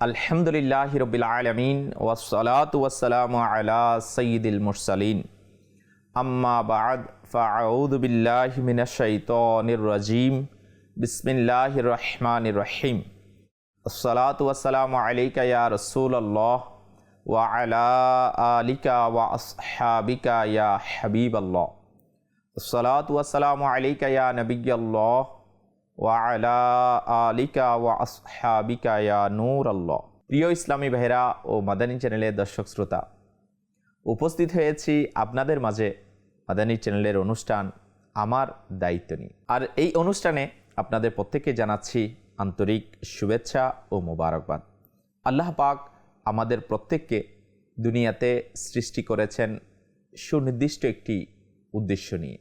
الحمد للہ رب العالمین والصلاة والسلام على سید المرسلین اما بعد فاعوذ باللہ من الشیطان الرجیم بسم اللہ الرحمن الرحیم الصلاة والسلام علیکہ یا رسول اللہ وعلا آلکہ و یا حبیب اللہ الصلاة والسلام علیکہ یا نبی اللہ আলা আলিকা ওয়া আসহাবিকা ইয়া নূর আল্লাহ প্রিয় ইসলামী ভাইরা ও মাদানী চ্যানেলের দর্শক শ্রোতা, উপস্থিত হয়েছি আপনাদের মাঝে মাদানী চ্যানেলের অনুষ্ঠান আমার দায়িত্ব নিয়ে। আর এই অনুষ্ঠানে আপনাদের প্রত্যেককে জানাচ্ছি আন্তরিক শুভেচ্ছা ও মোবারকবাদ। আল্লাহ পাক আমাদের প্রত্যেককে দুনিয়াতে সৃষ্টি করেছেন সুনির্দিষ্ট একটি উদ্দেশ্য নিয়ে।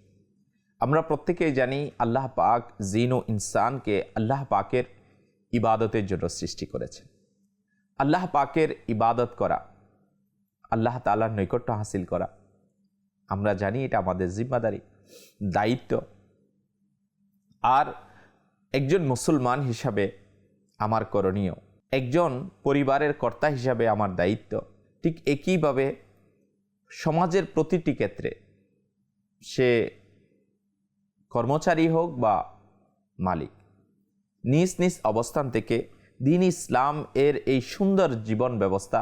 আমরা প্রত্যেকেই জানি আল্লাহ পাক জিন ও ইনসানকে আল্লাহ পাকের ইবাদতের জন্য সৃষ্টি করেছেন। আল্লাহ পাকের ইবাদত করা, আল্লাহ তালার নৈকট্য হাসিল করা, আমরা জানি এটা আমাদের জিম্মাদারি, দায়িত্ব। আর একজন মুসলমান হিসাবে আমার করণীয়, একজন পরিবারের কর্তা হিসাবে আমার দায়িত্ব। ঠিক একইভাবে সমাজের প্রতিটি ক্ষেত্রে সে কর্মচারী হোক বা মালিক। নিজ নিজ অবস্থান থেকে দিন ইসলাম এর এই সুন্দর জীবন ব্যবস্থা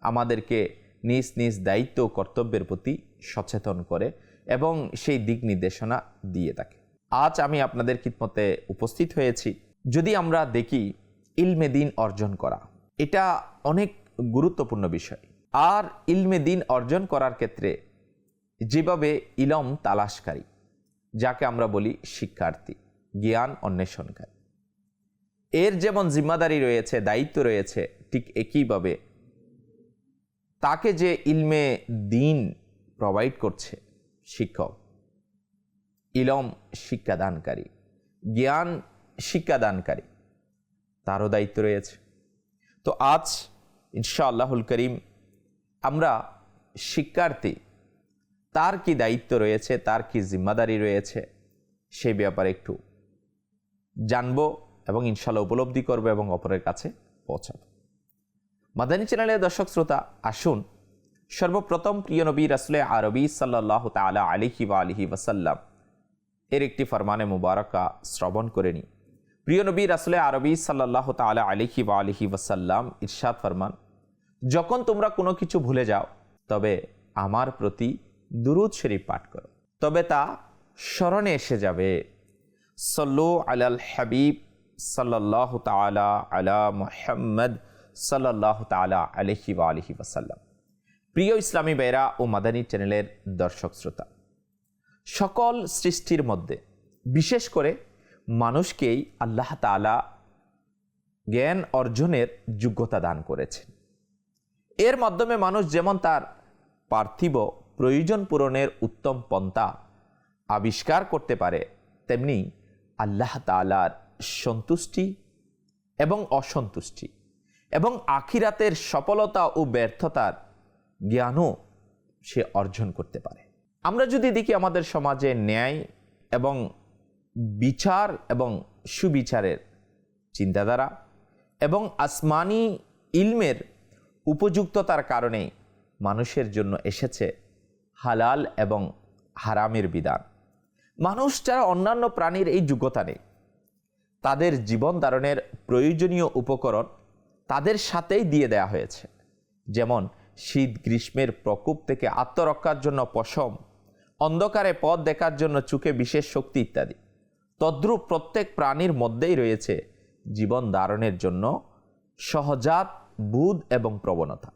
আমাদেরকে নিজ নিজ দায়িত্ব কর্তব্যের প্রতি সচেতন করে এবং সেই দিক নির্দেশনা দিয়ে থাকে। আজ আমি আপনাদের খিদমতে উপস্থিত হয়েছি। যদি আমরা দেখি ইলমে দিন অর্জন করা, এটা অনেক গুরুত্বপূর্ণ বিষয়। আর ইলমে দিন অর্জন করার ক্ষেত্রে যেভাবে ইলম তালাশকারী যাকে আমরা বলি শিক্ষার্থী, জ্ঞান অন্বেষণকারী। এর যেমন জিম্মাদারি রয়েছে, দায়িত্ব রয়েছে, ঠিক একইভাবে তাকে যে ইলমে দিন প্রোভাইড করছে শিক্ষক, ইলম শিক্ষাদানকারী, জ্ঞান শিক্ষাদানকারী, তারও দায়িত্ব রয়েছে। তো আজ ইনশা আল্লাহুল করিম আমরা শিক্ষার্থী তার কি দায়িত্ব রয়েছে, তার কি জিম্মাদারি রয়েছে, সেই ব্যাপারে একটু জানব এবং ইনশাল্লাহ উপলব্ধি করব এবং অপরের কাছে পৌঁছাব। মাদানী চ্যানেলের দর্শক শ্রোতা, আসুন সর্বপ্রথম প্রিয় নবী রাসলে আরবি সাল্লাহ তালা আলিহি বা আলিহি ওয়াসাল্লাম এর একটি ফরমানে মুবারকা শ্রবণ করে নিই। প্রিয় নবী রাসলে আরবি সাল্লাহ তালা আলিহি বা আলিহি ওয়াসাল্লাম ইরশাদ ফরমান, যখন তোমরা কোনো কিছু ভুলে যাও, তবে আমার প্রতি দুরুদ শরীফ পাঠ করো। তবে তা স্মরণে এসে যাবে। সল্লু আলাল হাবিব সাল্লাহ তালা আলা মোহাম্মদ সাল্লাহ তালা আলহি বা আলহি ওয়াসাল্লাম। প্রিয় ইসলামী বেরা ও মাদানী চ্যানেলের দর্শক শ্রোতা, সকল সৃষ্টির মধ্যে, বিশেষ করে মানুষকেই আল্লাহ তালা জ্ঞান অর্জনের যোগ্যতা দান করেছেন। এর মাধ্যমে মানুষ যেমন তার পার্থিব প্রয়োজন পূরণের উত্তম পন্থা আবিষ্কার করতে পারে, তেমনি আল্লাহ তালার সন্তুষ্টি এবং অসন্তুষ্টি এবং আখিরাতের সফলতা ও ব্যর্থতার জ্ঞানও সে অর্জন করতে পারে। আমরা যদি দেখি আমাদের সমাজে ন্যায় এবং বিচার এবং সুবিচারের চিন্তাধারা এবং আসমানি ইলমের উপযুক্ততার কারণে মানুষের জন্য এসেছে হালাল এবং হারামের বিধান। মানুষ যারা অন্যান্য প্রাণীর এই যোগ্যতা নেই, তাদের জীবন ধারণের প্রয়োজনীয় উপকরণ তাদের সাথেই দিয়ে দেয়া হয়েছে। যেমন, শীত গ্রীষ্মের প্রকোপ থেকে আত্মরক্ষার জন্য পশম, অন্ধকারে পথ দেখার জন্য চোখে বিশেষ শক্তি ইত্যাদি। তদ্রূপ প্রত্যেক প্রাণীর মধ্যেই রয়েছে জীবন ধারণের জন্য সহজাত বুধ এবং প্রবণতা।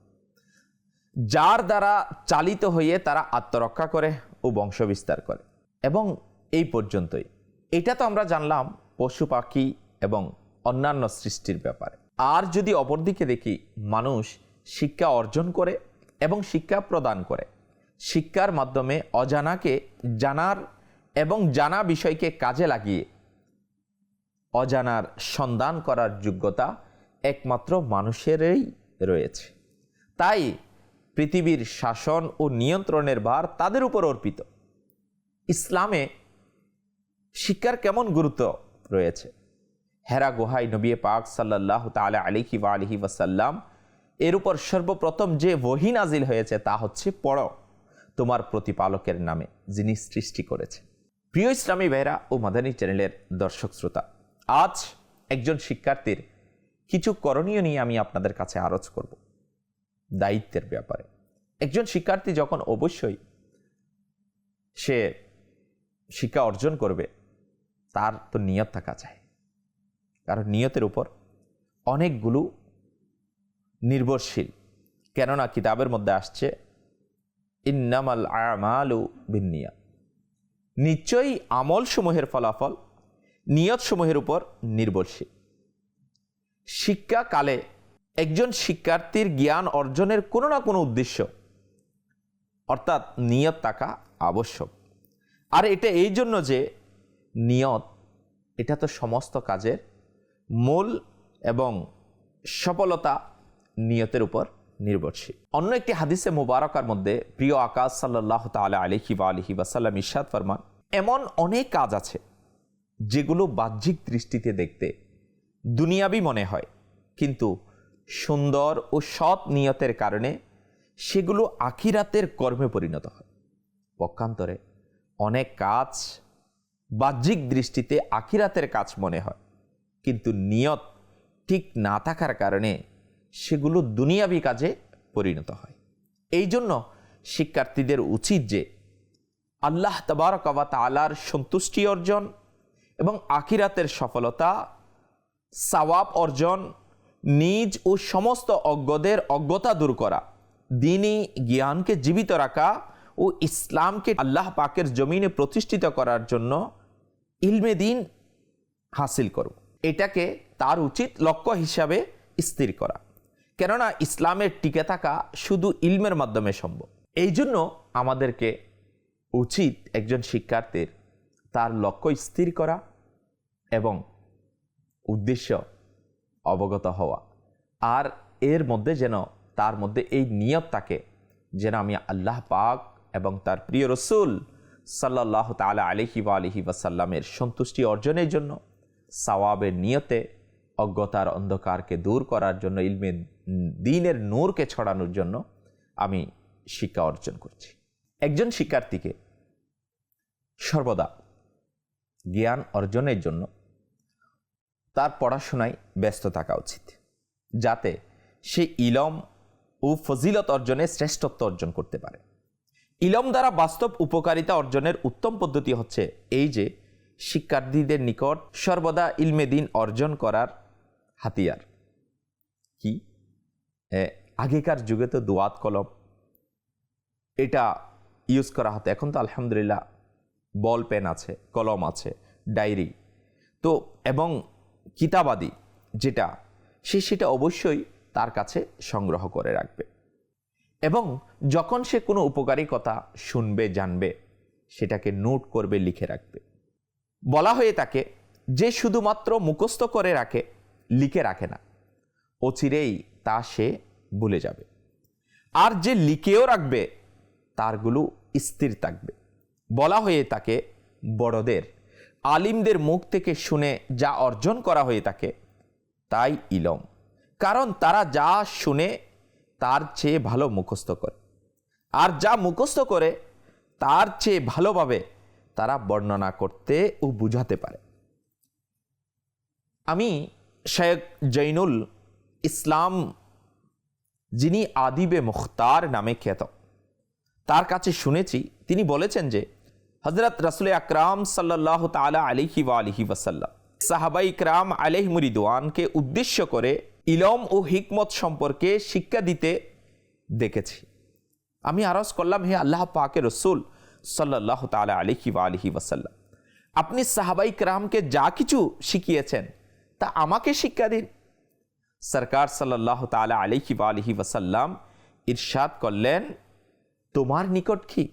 যার দ্বারা চালিত হয়ে তারা আত্মরক্ষা করে ও বংশ বিস্তার করে। এবং এই পর্যন্তই। এটা তো আমরা জানলাম পশু পাখি এবং অন্যান্য সৃষ্টির ব্যাপারে। আর যদি অপরদিকে দেখি, মানুষ শিক্ষা অর্জন করে এবং শিক্ষা প্রদান করে। শিক্ষার মাধ্যমে অজানাকে জানার এবং জানা বিষয়কে কাজে লাগিয়ে অজানার সন্ধান করার যোগ্যতা একমাত্র মানুষেরই রয়েছে। তাই পৃথিবীর শাসন ও নিয়ন্ত্রণের ভার তাদের উপর অর্পিত। ইসলামে শিক্ষার কেমন গুরুত্ব রয়েছে? হেরা গুহাই নবী পাক সাল্লাহ তালা আলিহি বা আলিহি ওয়াসাল্লাম এর উপর সর্বপ্রথম যে ওহি নাজিল হয়েছে তা হচ্ছে পড়, তোমার প্রতিপালকের নামে যিনি সৃষ্টি করেছে। প্রিয় ইসলামী ভাইরা ও মাদানী চ্যানেলের দর্শক শ্রোতা, আজ একজন শিক্ষার্থীর কিছু করণীয় নিয়ে আমি আপনাদের কাছে আরজ করব। দায়িত্বের ব্যাপারে। একজন শিক্ষার্থী যখন অবশ্যই সে শিক্ষা অর্জন করবে, তার তো নিয়ত থাকা চাই। কারণ নিয়তের উপর অনেকগুলো নির্ভরশীল। কেননা কিতাবের মধ্যে আসছে, ইন্নামাল আমালু বিনিয়া নিশ্চয়ই আমল সমূহের ফলাফল নিয়তসমূহের উপর নির্ভরশীল। শিক্ষাকালে একজন শিক্ষার্থীর জ্ঞান অর্জনের কোনো না কোনো উদ্দেশ্য। অর্থাৎ নিয়ত থাকা আবশ্যক। আর এটা এই জন্য যে নিয়ত, এটা তো সমস্ত কাজের মূল এবং সফলতা নিয়তের উপর নির্ভরশীল। অন্য একটি হাদিসে মুবারকার মধ্যে প্রিয় আকাশ সাল্লাহ তালা আলহি বা আলহি বাসাল্লাম ইশাদ ফরমান, এমন অনেক কাজ আছে যেগুলো বাহ্যিক দৃষ্টিতে দেখতে দুনিয়াবি মনে হয়, কিন্তু সুন্দর ও সৎ নিয়তের কারণে সেগুলো আখিরাতের কর্মে পরিণত হয়। পক্ষান্তরে অনেক কাজ বাহ্যিক দৃষ্টিতে আখিরাতের কাজ মনে হয়, কিন্তু নিয়ত ঠিক না থাকার কারণে সেগুলো দুনিয়াবি কাজে পরিণত হয়। এই জন্য শিক্ষার্থীদের উচিত যে আল্লাহ তবারকবা আলার সন্তুষ্টি অর্জন এবং আখিরাতের সফলতা, সাওয়াব অর্জন নিজ ও সমস্ত অজ্ঞদের অজ্ঞতা দূর করা। দিনই জ্ঞানকে জীবিত রাখা ও ইসলামকে আল্লাহ পাকের জমিনে প্রতিষ্ঠিত করার জন্য ইলমে দিন হাসিল করব এটাকে তার উচিত লক্ষ্য হিসাবে স্থির করা। কেননা ইসলামের টিকে থাকা শুধু ইলমের মাধ্যমে সম্ভব। এই জন্য আমাদেরকে উচিত একজন শিক্ষার্থীর তার লক্ষ্য স্থির করা এবং উদ্দেশ্য অবগত হওয়া। আর এর মধ্যে যেন, তার মধ্যে এই নিয়ত থাকে যেন আমি আল্লাহ পাক এবং তার প্রিয় রসুল সাল্লাহ তালা আলহি বা আলহি ওয়াসাল্লামের সন্তুষ্টি অর্জনের জন্য, সওয়াবের নিয়তে অজ্ঞতার অন্ধকারকে দূর করার জন্য, ইলমে দিনের নূরকে ছড়ানোর জন্য আমি শিক্ষা অর্জন করছি। একজন শিক্ষার্থীকে সর্বদা জ্ঞান অর্জনের জন্য তার পড়াশোনায় ব্যস্ত থাকা উচিত, যাতে সে ইলম ও ফজিলত অর্জনে শ্রেষ্ঠত্ব অর্জন করতে পারে। ইলম দ্বারা বাস্তব উপকারিতা অর্জনের উত্তম পদ্ধতি হচ্ছে এই যে শিক্ষার্থীদের নিকট সর্বদা ইলমে দিন অর্জন করার হাতিয়ার। কি? আগেকার যুগে তো দোয়াত কলম, এটা ইউজ করা হতো, এখন তো আলহামদুলিল্লাহ বল পেন আছে, কলম আছে, ডায়েরি। তো এবং কিতাবাদি যেটা সে সেটা অবশ্যই তার কাছে সংগ্রহ করে রাখবে। এবং যখন সে কোনো উপকারী কথা শুনবে, জানবে, সেটাকে নোট করবে, লিখে রাখবে। বলা হয়ে থাকে, যে শুধুমাত্র মুখস্থ করে রাখে, লিখে রাখে না। অচিরেই তা সে ভুলে যাবে। আর যে লিখেও রাখবে, তারগুলো স্থির থাকবে। বলা হয়ে তাকে বড়দের আলিমদের মুখ থেকে শুনে যা অর্জন করা হয়ে থাকে, তাই ইলম। কারণ তারা যা শুনে, তার চেয়ে ভালো মুখস্থ করে। আর যা মুখস্থ করে, তার চেয়ে ভালোভাবে তারা বর্ণনা করতে ও বুঝাতে পারে। আমি শেখ জৈনুল ইসলাম, যিনি আদিবে মুখতার নামে খ্যাত, তার কাছে শুনেছি, তিনি বলেছেন যে হজরত রসুল আকরাম সাল্লাহ তালা আলিহি ওয়া আলিহি ওয়াসাল্লাম সাহাবাই ইকরাম আলহ মুরিদওয়ানকে উদ্দেশ্য করে ইলম ও হিকমত সম্পর্কে শিক্ষা দিতে দেখেছি। আমি আরজ করলাম, হে আল্লাহ পাকে রসুল সাল্লাহ তালা আলিহি ওয়া আলিহি ওয়াসাল্লাম, আপনি সাহাবাই ইকরামকে যা কিছু শিখিয়েছেন তা আমাকে শিক্ষা দিন। সরকার সাল্লাহ তালা আলিহি ওয়া আলিহি ওয়াসাল্লাম ইরশাদ করলেন, তোমার নিকট কি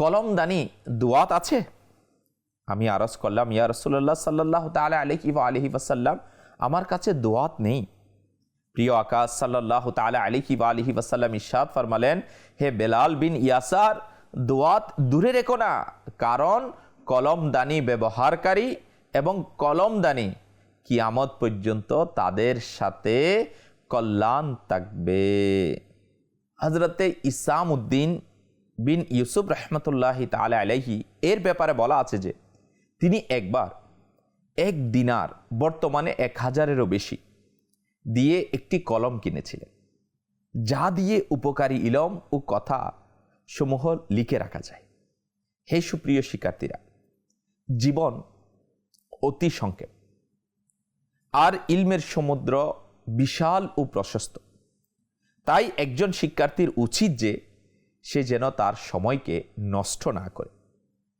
কলমদানি দোয়াত আছে? আমি আরজ করলাম, ইয়া রসুল্লাহ সাল্লাহ তালা আলহি বা আলহি ওয়াসাল্লাম, আমার কাছে দোয়াত নেই। প্রিয় আকাশ সাল্লাহ তালা আলহি বা আলহি ওয়াসাল্লাম ইশাদ ফরমালেন, হে বেলাল বিন ইয়াসার, দোয়াত দূরে রেখো না, কারণ কলমদানি ব্যবহারকারী এবং কলমদানি কিয়ামত পর্যন্ত তাদের সাথে কল্যাণ থাকবে। হজরতে ইসাম উদ্দিন বিন ইউসুফ রহমতুল্লাহ তালা আলাইহি এর ব্যাপারে বলা আছে যে, তিনি একবার এক দিনার বর্তমানে এক হাজারেরও বেশি দিয়ে একটি কলম কিনেছিলেন, যা দিয়ে উপকারী ইলম ও কথা সমূহ লিখে রাখা যায়। হে সুপ্রিয় শিক্ষার্থীরা, জীবন অতি সংক্ষেপ। আর ইলমের সমুদ্র বিশাল ও প্রশস্ত। তাই একজন শিক্ষার্থীর উচিত যে সে যেন তার সময়কে নষ্ট না করে,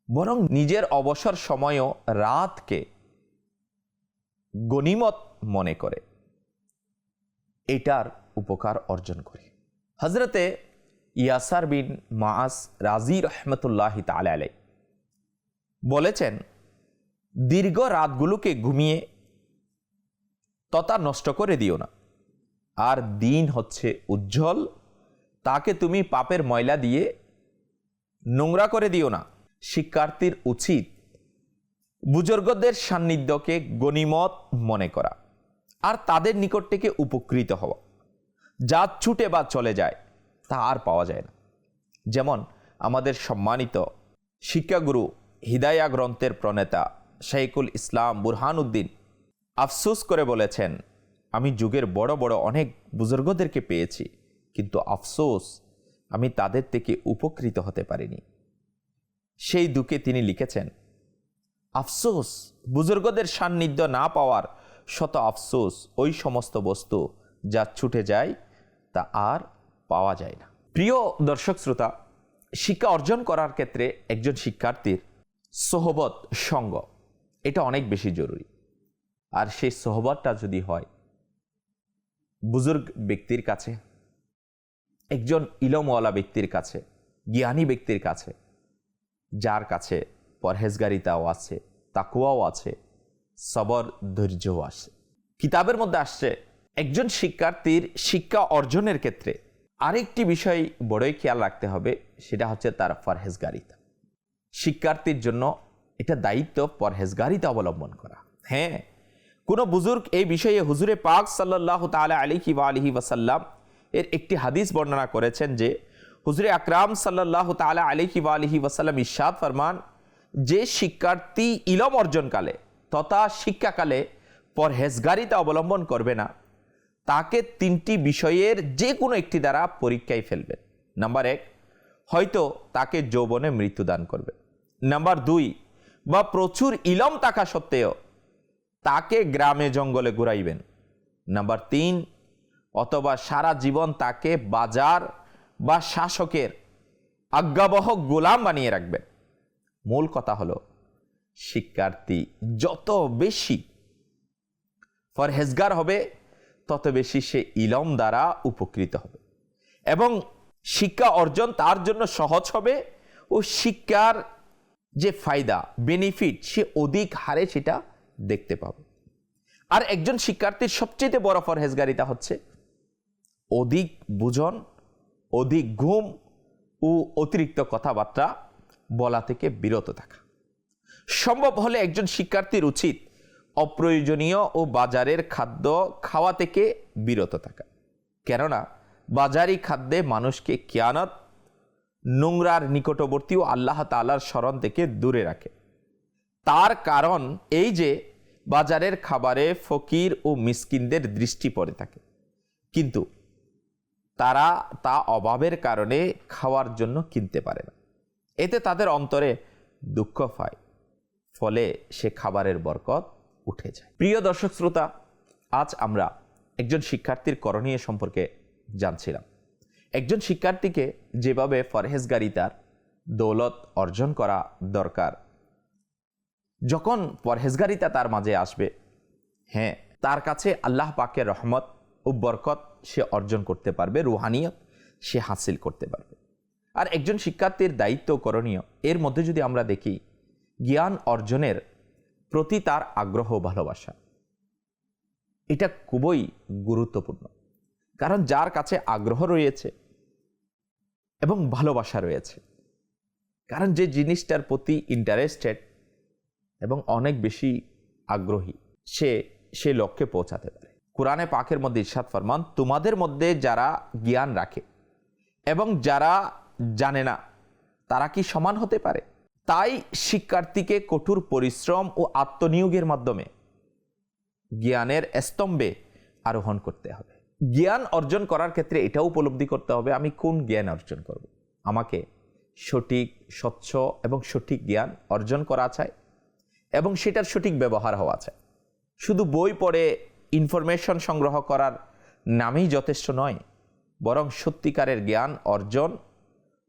বরং নিজের অবসর সময়ও রাতকে গনিমত মনে করে। এটার উপকার অর্জন করে। হজরতে ইয়াসার বিন মাস রাজি রহমতুল্লাহ তালা আলাই বলেছেন, দীর্ঘ রাতগুলোকে ঘুমিয়ে তথা নষ্ট করে দিও না। আর দিন হচ্ছে উজ্জ্বল তাকে তুমি পাপের ময়লা দিয়ে নোংরা করে দিও না। শিক্ষার্থীর উচিত বুজুর্গদের সান্নিধ্যকে গণিমত মনে করা আর তাদের নিকট থেকে উপকৃত হওয়া। যা ছুটে বা চলে যায়, তা আর পাওয়া যায় না। যেমন আমাদের সম্মানিত শিক্ষাগুরু হিদায়া গ্রন্থের প্রণেতা শাইকুল ইসলাম বুরহানুদ্দিন আফসোস করে বলেছেন, আমি যুগের বড় বড় অনেক বুজুর্গদেরকে পেয়েছি। কিন্তু আফসোস, আমি তাদের থেকে উপকৃত হতে পারিনি। সেই দুঃখে তিনি লিখেছেন, আফসোস, বুজুর্গদের সান্নিধ্য না পাওয়ার শত আফসোস ওই সমস্ত বস্তু যা ছুটে যায় তা আর পাওয়া যায় না। প্রিয় দর্শক শ্রোতা, শিক্ষা অর্জন করার ক্ষেত্রে একজন শিক্ষার্থীর সোহবত সঙ্গ, এটা অনেক বেশি জরুরি। আর সেই সোহবতটা যদি হয়, বুজুর্গ ব্যক্তির কাছে একজন ইলমওয়ালা ব্যক্তির কাছে, জ্ঞানী ব্যক্তির কাছে, যার কাছে পরহেজগারিতাও আছে তাকুয়াও আছে, সবর, ধৈর্যও আছে। কিতাবের মধ্যে আসছে, একজন শিক্ষার্থীর শিক্ষা অর্জনের ক্ষেত্রে আরেকটি বিষয় বড়ই খেয়াল রাখতে হবে, সেটা হচ্ছে তার পরহেজগারিতা। শিক্ষার্থীর জন্য এটা দায়িত্ব পরহেজগারিতা অবলম্বন করা। হ্যাঁ কোনো বুজুর্গ এই বিষয়ে হুজুরে পাক সাল্লাহ তালা আলিহি বা আলহি ওয়াসাল্লাম এর একটি হাদিস বর্ণনা করেছেন যে, হুজুরে আকরাম সাল্লাহ তালা আলিহি আলহি ওয়াসাল্লাম ইশাদ ফরমান, যে শিক্ষার্থী ইলম অর্জনকালে তথা শিক্ষাকালে পরহেজগারিতা অবলম্বন করবে না, তাকে তিনটি বিষয়ের যে কোনো একটি দ্বারা পরীক্ষায় ফেলবেন নাম্বার এক, হয়তো তাকে যৌবনে মৃত্যুদান করবে। নাম্বার দুই, বা প্রচুর ইলম থাকা সত্ত্বেও তাকে গ্রামে জঙ্গলে ঘুরাইবেন। নাম্বার তিন অথবা সারা জীবন তাকে বাজার বা শাসকের আজ্ঞাবহ গোলাম বানিয়ে রাখবেন। মূল কথা হলো, শিক্ষার্থী যত বেশি ফরহেজগার হবে, তত বেশি সে ইলম দ্বারা উপকৃত হবে এবং শিক্ষা অর্জন তার জন্য সহজ হবে ও শিক্ষার যে ফায়দা বেনিফিট সে অধিক হারে সেটা দেখতে পাবে। আর একজন শিক্ষার্থীর সবচেয়ে বড় ফরহেজগারিতা হচ্ছে অধিক বুঝন অধিক ঘুম ও অতিরিক্ত কথাবার্তা বলা থেকে বিরত থাকা। সম্ভব হলে একজন শিক্ষার্থীর উচিত অপ্রয়োজনীয় ও বাজারের খাদ্য খাওয়া থেকে বিরত থাকা। কেননা, বাজারি খাদ্যে মানুষকে কিয়ানত নোংরার নিকটবর্তী ও আল্লাহ তালার স্মরণ থেকে দূরে রাখে। তার কারণ এই যে, বাজারের খাবারে ফকির ও মিসকিনদের দৃষ্টি পড়ে থাকে। কিন্তু তারা তা অভাবের কারণে খাওয়ার জন্য কিনতে পারে না। এতে তাদের অন্তরে দুঃখ পায় ফলে সে খাবারের বরকত উঠে যায়। প্রিয় দর্শক শ্রোতা, আজ আমরা একজন শিক্ষার্থীর করণীয় সম্পর্কে জানছিলাম। একজন শিক্ষার্থীকে যেভাবে ফরহেজগারিতার দৌলত অর্জন করা দরকার, যখন পরহেজগারিতা তার মাঝে আসবে হ্যাঁ তার কাছে আল্লাহ পাকের রহমত ও বরকত সে অর্জন করতে পারবে রুহানিয়ত সে হাসিল করতে পারবে। আর একজন শিক্ষার্থীর দায়িত্ব করণীয়, এর মধ্যে যদি আমরা দেখি, জ্ঞান অর্জনের প্রতি তার আগ্রহ ভালোবাসা। এটা খুবই গুরুত্বপূর্ণ। কারণ যার কাছে আগ্রহ রয়েছে এবং ভালোবাসা রয়েছে, কারণ যে জিনিসটার প্রতি ইন্টারেস্টেড এবং অনেক বেশি আগ্রহী, সে সে লক্ষ্যে পৌঁছাতে পারে। কোরআনে পাকের মধ্যে ইরশাদ ফরমান, তোমাদের মধ্যে যারা জ্ঞান রাখে এবং যারা জানে না, তারা কি সমান হতে পারে? তাই শিক্ষার্থীকে কঠোর পরিশ্রম ও আত্মনিয়োগের মাধ্যমে জ্ঞানের স্তম্ভে আরোহণ করতে হবে। জ্ঞান অর্জন করার ক্ষেত্রে এটাও উপলব্ধি করতে হবে, আমি কোন জ্ঞান অর্জন করব। আমাকে সঠিক, স্বচ্ছ এবং সঠিক জ্ঞান অর্জন করা চাই এবং সেটার সঠিক ব্যবহার হওয়া চাই। শুধু বই পড়ে ইনফরমেশন সংগ্রহ করার নামেই যথেষ্ট নয়, বরং সত্যিকারের জ্ঞান অর্জন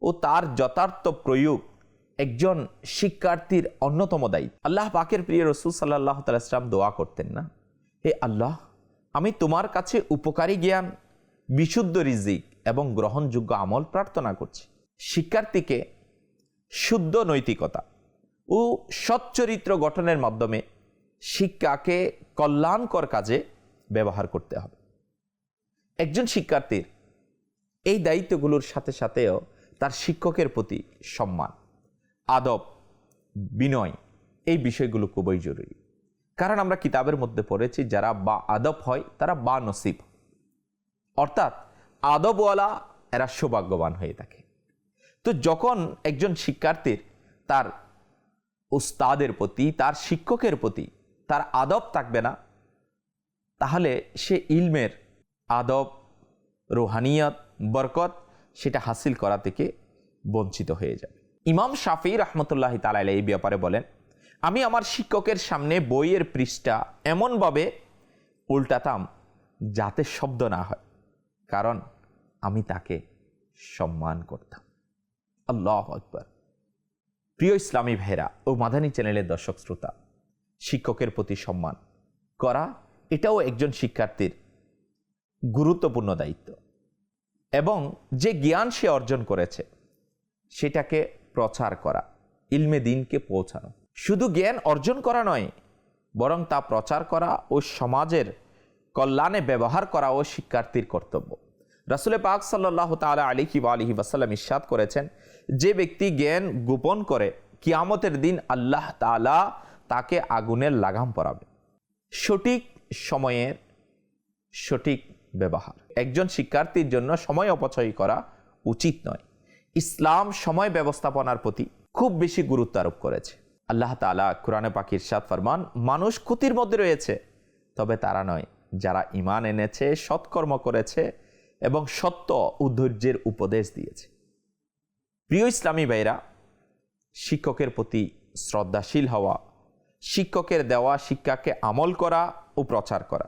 ও তার যথার্থ প্রয়োগ একজন শিক্ষার্থীর অন্যতম দায়িত্ব। আল্লাহ পাকের প্রিয় রসুল সাল্লাহ তালাম দোয়া করতেন না, হে আল্লাহ, আমি তোমার কাছে উপকারী জ্ঞান, বিশুদ্ধ রিজিক এবং গ্রহণযোগ্য আমল প্রার্থনা করছি। শিক্ষার্থীকে শুদ্ধ নৈতিকতা ও সচ্চরিত্র গঠনের মাধ্যমে শিক্ষাকে কল্যাণকর কাজে ব্যবহার করতে হবে। একজন শিক্ষার্থীর এই দায়িত্বগুলোর সাথে সাথেও তার শিক্ষকের প্রতি সম্মান, আদব, বিনয়, এই বিষয়গুলো খুবই জরুরি। কারণ আমরা কিতাবের মধ্যে পড়েছি, যারা বা আদব হয়, তারা বা নসিব অর্থাৎ আদবওয়ালা এরা সৌভাগ্যবান হয়ে থাকে। তো যখন একজন শিক্ষার্থীর তার উস্তাদের প্রতি, তার শিক্ষকের প্রতি তার আদব থাকবে না, তাহলে সে ইলমের আদব, রোহানিয়ত, বরকত সেটা হাসিল করা থেকে বঞ্চিত হয়ে যাবে। ইমাম শাফি রহমতুল্লাহ তালাইলা এই ব্যাপারে বলেন, আমি আমার শিক্ষকের সামনে বইয়ের পৃষ্ঠা এমনভাবে উল্টাতাম যাতে শব্দ না হয়, কারণ আমি তাকে সম্মান করতাম। আল্লাহ আকবর। প্রিয় ইসলামী ভেরা ও মাদানী চ্যানেলের দর্শক শ্রোতা শিক্ষকের প্রতি সম্মান করা, এটাও একজন শিক্ষার্থীর গুরুত্বপূর্ণ দায়িত্ব। এবং যে জ্ঞান সে অর্জন করেছে, সেটাকে প্রচার করা, ইলমে দিনকে পৌঁছানো। শুধু জ্ঞান অর্জন করা নয়, বরং তা প্রচার করা ও সমাজের কল্যাণে ব্যবহার করা ও শিক্ষার্থীর কর্তব্য। রাসুলে পাক সাল্লাহ তালা আলিহি বা আলহি ওয়াসাল্লাম ইস্বাদ করেছেন, যে ব্যক্তি জ্ঞান গোপন করে, কিয়ামতের দিন আল্লাহ তালা তাকে আগুনের লাগাম পরাবে। সঠিক সময়ের সঠিক ব্যবহার। একজন শিক্ষার্থীর জন্য সময় অপচয় করা উচিত নয়। ইসলাম সময় ব্যবস্থাপনার প্রতি খুব বেশি গুরুত্ব আরোপ করেছে। আল্লাহ তালা কোরআনে পাখির সাদ ফরমান, মানুষ ক্ষতির মধ্যে রয়েছে, তবে তারা নয়, যারা ইমান এনেছে, সৎকর্ম করেছে এবং সত্য ও ধৈর্যের উপদেশ দিয়েছে। প্রিয় ইসলামী ভাইরা শিক্ষকের প্রতি শ্রদ্ধাশীল হওয়া শিক্ষকের দেওয়া শিক্ষাকে আমল করা ও প্রচার করা।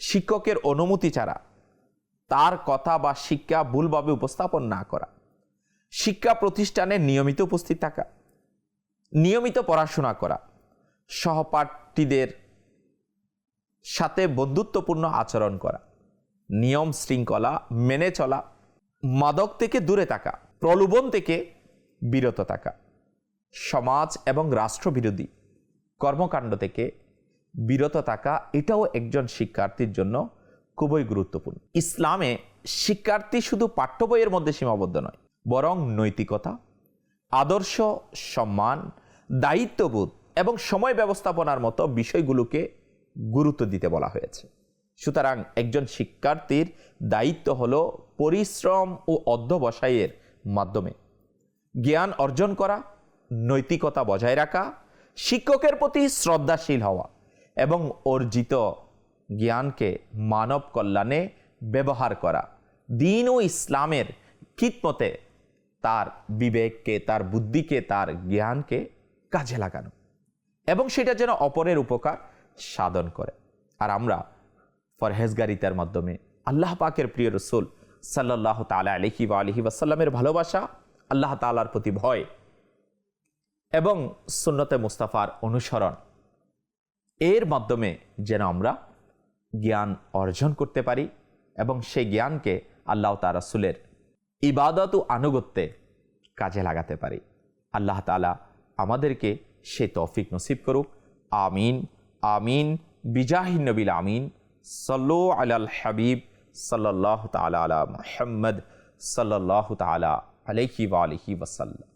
শিক্ষকের অনুমতি ছাড়া তার কথা বা শিক্ষা ভুলভাবে উপস্থাপন না করা। শিক্ষা প্রতিষ্ঠানে নিয়মিত উপস্থিত থাকা, নিয়মিত পড়াশোনা করা, সহপাঠীদের সাথে বন্ধুত্বপূর্ণ আচরণ করা, নিয়ম শৃঙ্খলা মেনে চলা, মাদক থেকে দূরে থাকা, প্রলোভন থেকে বিরত থাকা, সমাজ এবং রাষ্ট্রবিরোধী কর্মকাণ্ড থেকে বিরত থাকা, এটাও একজন শিক্ষার্থীর জন্য খুবই গুরুত্বপূর্ণ। ইসলামে শিক্ষার্থী শুধু পাঠ্য বইয়ের মধ্যে সীমাবদ্ধ নয়, বরং নৈতিকতা, আদর্শ, সম্মান, দায়িত্ববোধ এবং সময় ব্যবস্থাপনার মতো বিষয়গুলোকে গুরুত্ব দিতে বলা হয়েছে। সুতরাং একজন শিক্ষার্থীর দায়িত্ব হল পরিশ্রম ও অধ্যবসায়ের মাধ্যমে জ্ঞান অর্জন করা, নৈতিকতা বজায় রাখা শিক্ষকের প্রতি শ্রদ্ধাশীল হওয়া এবং অর্জিত জ্ঞানকে মানব কল্যাণে ব্যবহার করা, দিন ও ইসলামের খিতমতে তার বিবেককে, তার বুদ্ধিকে, তার জ্ঞানকে কাজে লাগানো এবং সেটা যেন অপরের উপকার সাধন করে। আর আমরা ফরহেজগারিতার মাধ্যমে আল্লাহ পাকের প্রিয় রসুল সাল্লাহ তালা আলহি বা আলহি ওয়াসাল্লামের ভালোবাসা, আল্লাহ তালার প্রতি ভয় এবং সুন্নতে মুস্তাফার অনুসরণ। এর মাধ্যমে যেন আমরা জ্ঞান অর্জন করতে পারি এবং সেই জ্ঞানকে আল্লাহ তার রসুলের ইবাদত ও আনুগত্যে কাজে লাগাতে পারি। আল্লাহ তালা আমাদেরকে সে তৌফিক নসিব করুক। আমিন আমিন, বিজাহিন নবিল আমিন। সল্লো আলাল হাবিব সাল্লাহ তালা আলা মোহাম্মদ সাল্লাহ তালা আলহি ওয়ালিহি ওয়াসাল্লাম।